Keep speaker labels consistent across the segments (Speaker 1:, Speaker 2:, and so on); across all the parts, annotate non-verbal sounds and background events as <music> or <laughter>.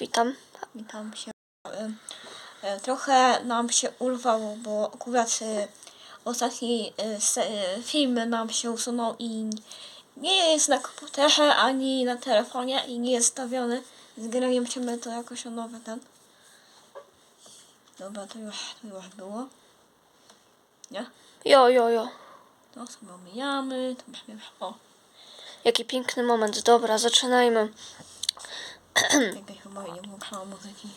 Speaker 1: witam.
Speaker 2: Witam się. E, e, Trochę nam się urwało, bo akurat e, ostatni film nam się usunął i nie jest na komputerze ani na telefonie i nie jest stawiony. Z gry musimy to jakoś o nowe ten. Dobra, to już, to już było. Nie?
Speaker 1: Jo, jo, jo.
Speaker 2: To sobie omijamy. To musimy... O,
Speaker 1: Jaki piękny moment. Dobra, zaczynajmy.
Speaker 2: Chyba nie włączała muzyki.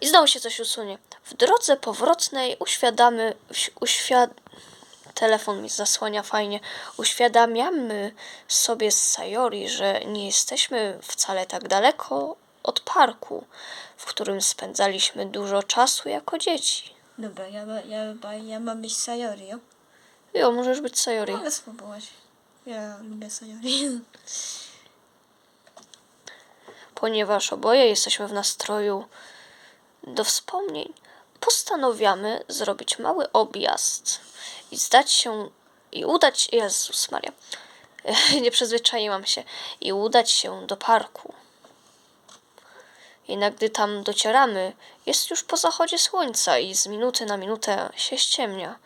Speaker 1: I znowu się coś usunie. W drodze powrotnej uświadamy, uś- uświad... Telefon mi zasłania fajnie. Uświadamiamy sobie z Sayori, że nie jesteśmy wcale tak daleko od parku, w którym spędzaliśmy dużo czasu jako dzieci.
Speaker 2: Dobra, ja, ma- ja, ja, ja mam być Sayori, jo?
Speaker 1: Jo, możesz być Sayori.
Speaker 2: Mogę spróbować. Ja lubię Sayori. <laughs>
Speaker 1: Ponieważ oboje jesteśmy w nastroju do wspomnień, postanawiamy zrobić mały objazd i zdać się i udać. Jezus Maria, <laughs> nie przyzwyczaiłam się. I udać się do parku. Jednak gdy tam docieramy, jest już po zachodzie słońca i z minuty na minutę się ściemnia.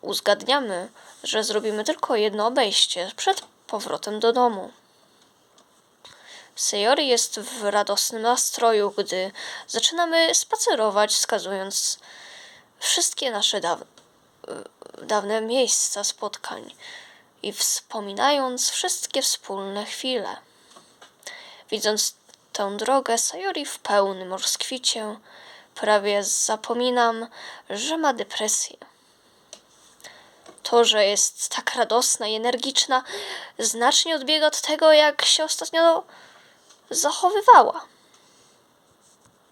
Speaker 1: Uzgadniamy, że zrobimy tylko jedno obejście przed powrotem do domu. Sayori jest w radosnym nastroju, gdy zaczynamy spacerować, wskazując wszystkie nasze daw- dawne miejsca spotkań i wspominając wszystkie wspólne chwile. Widząc tę drogę, Sayori w pełnym rozkwicie, prawie zapominam, że ma depresję. To, że jest tak radosna i energiczna, znacznie odbiega od tego, jak się ostatnio zachowywała.